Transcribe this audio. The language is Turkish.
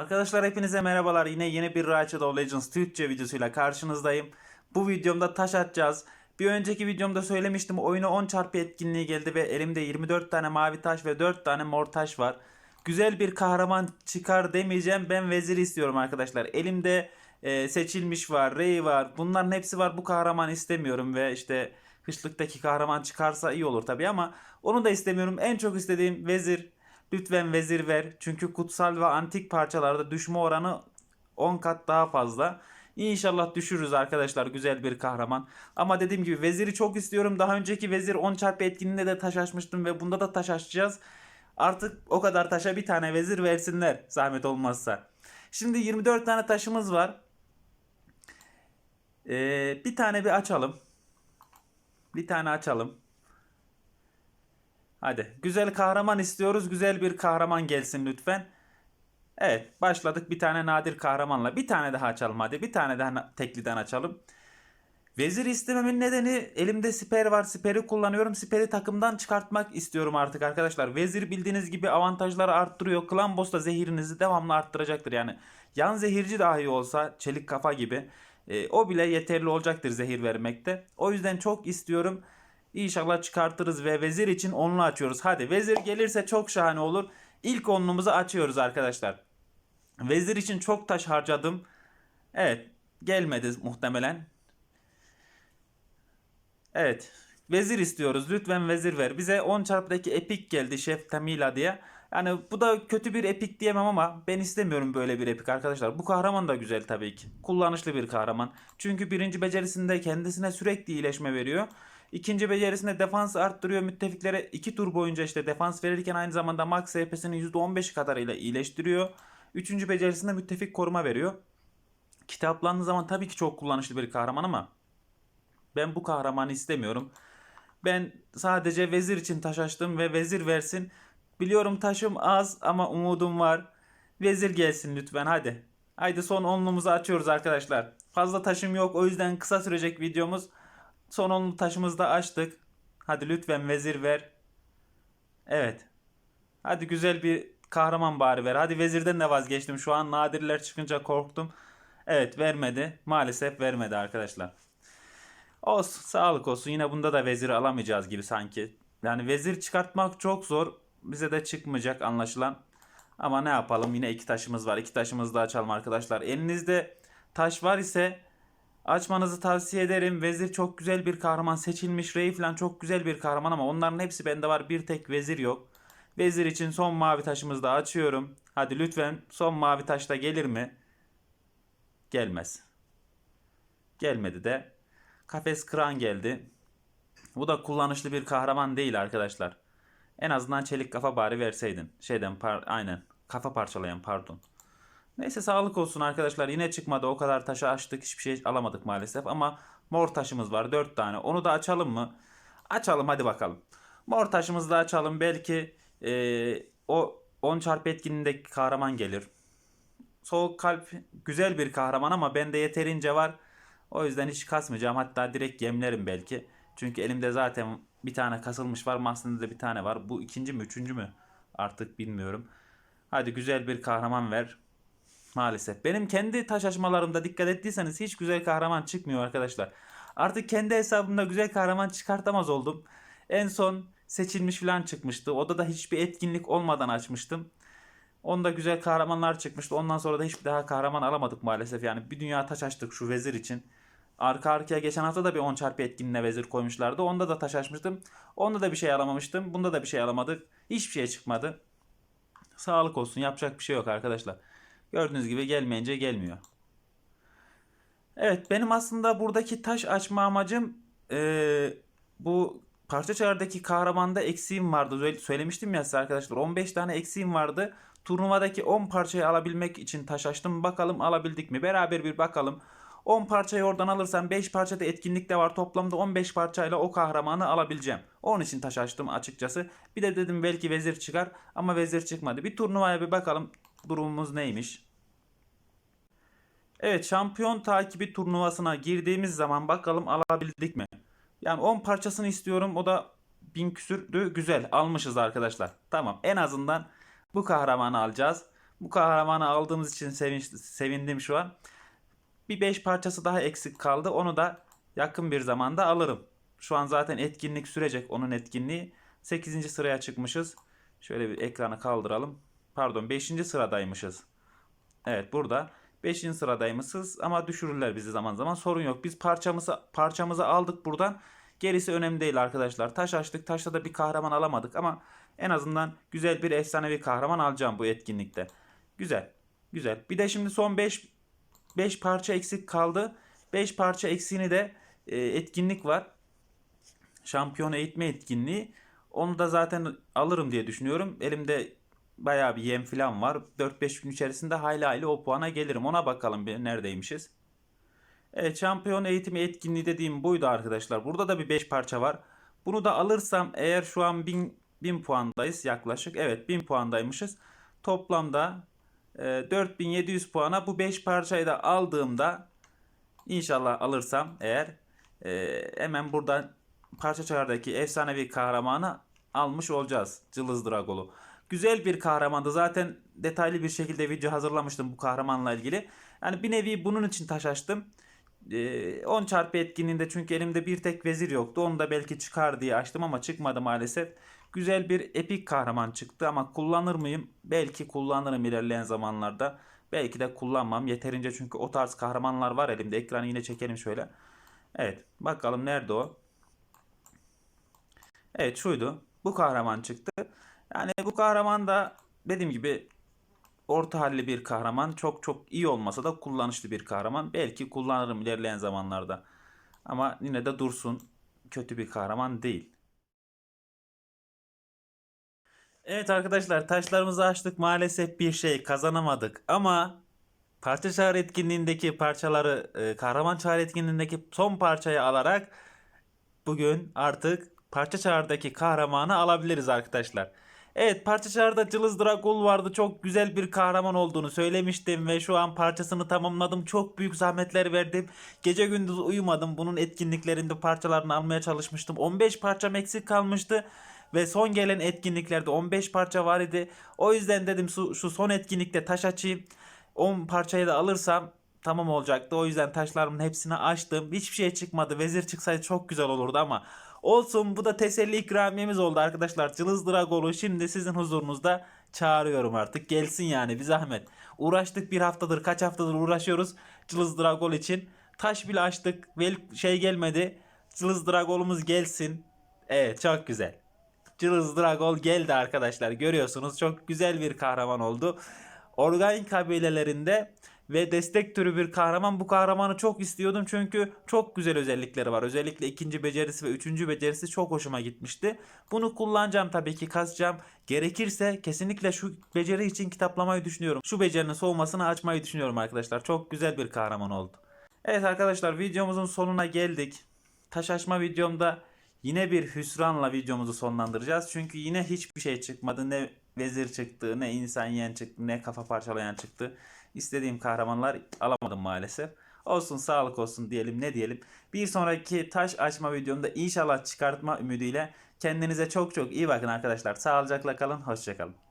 Arkadaşlar hepinize merhabalar. Yine yeni bir Ratchet of Legends Türkçe videosuyla karşınızdayım. Bu videomda taş atacağız. Bir önceki videomda söylemiştim oyuna 10 çarpı etkinliği geldi ve elimde 24 tane mavi taş ve 4 tane mor taş var. Güzel bir kahraman çıkar demeyeceğim. Ben vezir istiyorum arkadaşlar. Elimde e, seçilmiş var, Rey var. Bunların hepsi var. Bu kahraman istemiyorum ve işte kışlıktaki kahraman çıkarsa iyi olur tabii ama onu da istemiyorum. En çok istediğim vezir. Lütfen vezir ver. Çünkü kutsal ve antik parçalarda düşme oranı 10 kat daha fazla. İnşallah düşürürüz arkadaşlar güzel bir kahraman. Ama dediğim gibi veziri çok istiyorum. Daha önceki vezir 10 çarpı etkinliğinde de taş açmıştım ve bunda da taş açacağız. Artık o kadar taşa bir tane vezir versinler zahmet olmazsa. Şimdi 24 tane taşımız var. Ee, bir tane bir açalım. Bir tane açalım. Hadi. Güzel kahraman istiyoruz. Güzel bir kahraman gelsin lütfen. Evet. Başladık bir tane nadir kahramanla. Bir tane daha açalım hadi. Bir tane daha tekliden açalım. Vezir istememin nedeni elimde siper var. Siperi kullanıyorum. Siperi takımdan çıkartmak istiyorum artık arkadaşlar. Vezir bildiğiniz gibi avantajları arttırıyor. Klan boss da zehirinizi devamlı arttıracaktır. Yani yan zehirci dahi olsa çelik kafa gibi. e, o bile yeterli olacaktır zehir vermekte. O yüzden çok istiyorum. İnşallah çıkartırız ve vezir için onlu açıyoruz. Hadi vezir gelirse çok şahane olur. İlk onlumuzu açıyoruz arkadaşlar. Vezir için çok taş harcadım. Evet gelmedi muhtemelen. Evet. Vezir istiyoruz. Lütfen vezir ver. Bize 10 çarpıdaki epik geldi Şef Tamila diye. Yani bu da kötü bir epik diyemem ama ben istemiyorum böyle bir epik arkadaşlar. Bu kahraman da güzel tabii ki. Kullanışlı bir kahraman. Çünkü birinci becerisinde kendisine sürekli iyileşme veriyor. İkinci becerisinde defans arttırıyor. Müttefiklere 2 tur boyunca işte defans verirken aynı zamanda max HP'sini %15 kadarıyla iyileştiriyor. Üçüncü becerisinde müttefik koruma veriyor. Kitaplandığı zaman tabii ki çok kullanışlı bir kahraman ama ben bu kahramanı istemiyorum. Ben sadece vezir için taş açtım ve vezir versin. Biliyorum taşım az ama umudum var. Vezir gelsin lütfen hadi. Haydi son onlumuzu açıyoruz arkadaşlar. Fazla taşım yok o yüzden kısa sürecek videomuz. Son onlu taşımızı da açtık. Hadi lütfen vezir ver. Evet. Hadi güzel bir kahraman bari ver. Hadi vezirden de vazgeçtim. Şu an nadirler çıkınca korktum. Evet vermedi. Maalesef vermedi arkadaşlar. Olsun sağlık olsun yine bunda da vezir alamayacağız gibi sanki. Yani vezir çıkartmak çok zor. Bize de çıkmayacak anlaşılan. Ama ne yapalım yine iki taşımız var. İki taşımızı da açalım arkadaşlar. Elinizde taş var ise açmanızı tavsiye ederim. Vezir çok güzel bir kahraman. Seçilmiş Rey falan çok güzel bir kahraman ama onların hepsi bende var. Bir tek vezir yok. Vezir için son mavi taşımızı da açıyorum. Hadi lütfen son mavi taş da gelir mi? Gelmez. Gelmedi de. Kafes kıran geldi. Bu da kullanışlı bir kahraman değil arkadaşlar. En azından çelik kafa bari verseydin. Şeyden par aynen. Kafa parçalayan pardon. Neyse sağlık olsun arkadaşlar. Yine çıkmadı. O kadar taşı açtık. Hiçbir şey alamadık maalesef. Ama mor taşımız var. 4 tane. Onu da açalım mı? Açalım hadi bakalım. Mor taşımızı da açalım. Belki eee, o 10 çarpı etkinliğindeki kahraman gelir. Soğuk kalp güzel bir kahraman ama bende yeterince var. O yüzden hiç kasmayacağım. Hatta direkt yemlerim belki. Çünkü elimde zaten bir tane kasılmış var. Mahzen'de de bir tane var. Bu ikinci mi üçüncü mü? Artık bilmiyorum. Hadi güzel bir kahraman ver. Maalesef. Benim kendi taş açmalarımda dikkat ettiyseniz hiç güzel kahraman çıkmıyor arkadaşlar. Artık kendi hesabımda güzel kahraman çıkartamaz oldum. En son seçilmiş falan çıkmıştı. Oda da hiçbir etkinlik olmadan açmıştım. Onda güzel kahramanlar çıkmıştı. Ondan sonra da hiçbir daha kahraman alamadık maalesef. Yani bir dünya taş açtık şu vezir için. Arka arkaya geçen hafta da bir 10 çarpı etkinliğine vezir koymuşlardı. Onda da taş açmıştım. Onda da bir şey alamamıştım. Bunda da bir şey alamadık. Hiçbir şey çıkmadı. Sağlık olsun. Yapacak bir şey yok arkadaşlar. Gördüğünüz gibi gelmeyince gelmiyor. Evet benim aslında buradaki taş açma amacım eee, bu parça çağrıdaki kahramanda eksiğim vardı. Söyle- Söylemiştim ya size arkadaşlar 15 tane eksiğim vardı. Turnuvadaki 10 parçayı alabilmek için taş açtım. Bakalım alabildik mi? Beraber bir bakalım. 10 parçayı oradan alırsam 5 parça da etkinlikte var. Toplamda 15 parçayla o kahramanı alabileceğim. Onun için taş açtım açıkçası. Bir de dedim belki vezir çıkar ama vezir çıkmadı. Bir turnuvaya bir bakalım durumumuz neymiş. Evet şampiyon takibi turnuvasına girdiğimiz zaman bakalım alabildik mi? Yani 10 parçasını istiyorum o da 1000 küsürdü güzel almışız arkadaşlar. Tamam en azından bu kahramanı alacağız. Bu kahramanı aldığımız için sevinç, sevindim şu an. Bir 5 parçası daha eksik kaldı. Onu da yakın bir zamanda alırım. Şu an zaten etkinlik sürecek onun etkinliği. 8. sıraya çıkmışız. Şöyle bir ekranı kaldıralım. Pardon 5. sıradaymışız. Evet burada 5. sıradaymışız ama düşürürler bizi zaman zaman sorun yok. Biz parçamızı parçamızı aldık buradan. Gerisi önemli değil arkadaşlar. Taş açtık. Taşta da bir kahraman alamadık ama en azından güzel bir efsanevi kahraman alacağım bu etkinlikte. Güzel. Güzel. Bir de şimdi son 5 5 parça eksik kaldı. 5 parça eksiğini de e, etkinlik var. Şampiyon eğitme etkinliği. Onu da zaten alırım diye düşünüyorum. Elimde bayağı bir yem falan var. 4-5 gün içerisinde hayli hayli o puana gelirim. Ona bakalım bir neredeymişiz. Evet şampiyon eğitimi etkinliği dediğim buydu arkadaşlar. Burada da bir 5 parça var. Bunu da alırsam eğer şu an 1000, 1000 puandayız yaklaşık. Evet 1000 puandaymışız. Toplamda e, 4700 puana bu 5 parçayı da aldığımda inşallah alırsam eğer e, hemen buradan parça çağırdaki efsanevi kahramanı almış olacağız. Cılız Dragol'u. Güzel bir kahramandı. Zaten detaylı bir şekilde video hazırlamıştım bu kahramanla ilgili. Yani bir nevi bunun için taş açtım. Ee, 10 çarpı etkinliğinde çünkü elimde bir tek vezir yoktu. Onu da belki çıkar diye açtım ama çıkmadı maalesef. Güzel bir epik kahraman çıktı ama kullanır mıyım? Belki kullanırım ilerleyen zamanlarda. Belki de kullanmam. Yeterince çünkü o tarz kahramanlar var elimde. Ekranı yine çekelim şöyle. Evet. Bakalım nerede o? Evet şuydu. Bu kahraman çıktı. Yani bu kahraman da dediğim gibi orta halli bir kahraman. Çok çok iyi olmasa da kullanışlı bir kahraman. Belki kullanırım ilerleyen zamanlarda. Ama yine de dursun. Kötü bir kahraman değil. Evet arkadaşlar taşlarımızı açtık. Maalesef bir şey kazanamadık. Ama parça çağrı etkinliğindeki parçaları, e, kahraman çağrı etkinliğindeki son parçayı alarak bugün artık parça çağrıdaki kahramanı alabiliriz arkadaşlar. Evet parça çağrıda Cılız Dragul vardı. Çok güzel bir kahraman olduğunu söylemiştim ve şu an parçasını tamamladım. Çok büyük zahmetler verdim. Gece gündüz uyumadım. Bunun etkinliklerinde parçalarını almaya çalışmıştım. 15 parçam eksik kalmıştı. Ve son gelen etkinliklerde 15 parça var idi. O yüzden dedim şu, şu son etkinlikte taş açayım. 10 parçayı da alırsam tamam olacaktı. O yüzden taşlarımın hepsini açtım. Hiçbir şey çıkmadı. Vezir çıksaydı çok güzel olurdu ama olsun bu da teselli ikramiyemiz oldu arkadaşlar. Cılız Dragol'u şimdi sizin huzurunuzda çağırıyorum artık. Gelsin yani bir zahmet. Uğraştık bir haftadır kaç haftadır uğraşıyoruz Cılız Dragol için. Taş bile açtık. Vel şey gelmedi. Cılız Dragol'umuz gelsin. Evet çok güzel. Cılız Dragol geldi arkadaşlar. Görüyorsunuz çok güzel bir kahraman oldu. Organik kabilelerinde ve destek türü bir kahraman. Bu kahramanı çok istiyordum çünkü çok güzel özellikleri var. Özellikle ikinci becerisi ve üçüncü becerisi çok hoşuma gitmişti. Bunu kullanacağım tabii ki kasacağım. Gerekirse kesinlikle şu beceri için kitaplamayı düşünüyorum. Şu becerinin soğumasını açmayı düşünüyorum arkadaşlar. Çok güzel bir kahraman oldu. Evet arkadaşlar videomuzun sonuna geldik. Taş açma videomda yine bir hüsranla videomuzu sonlandıracağız. Çünkü yine hiçbir şey çıkmadı. Ne vezir çıktı, ne insan yiyen çıktı, ne kafa parçalayan çıktı. İstediğim kahramanlar alamadım maalesef. Olsun sağlık olsun diyelim ne diyelim. Bir sonraki taş açma videomda inşallah çıkartma ümidiyle kendinize çok çok iyi bakın arkadaşlar. Sağlıcakla kalın, hoşçakalın.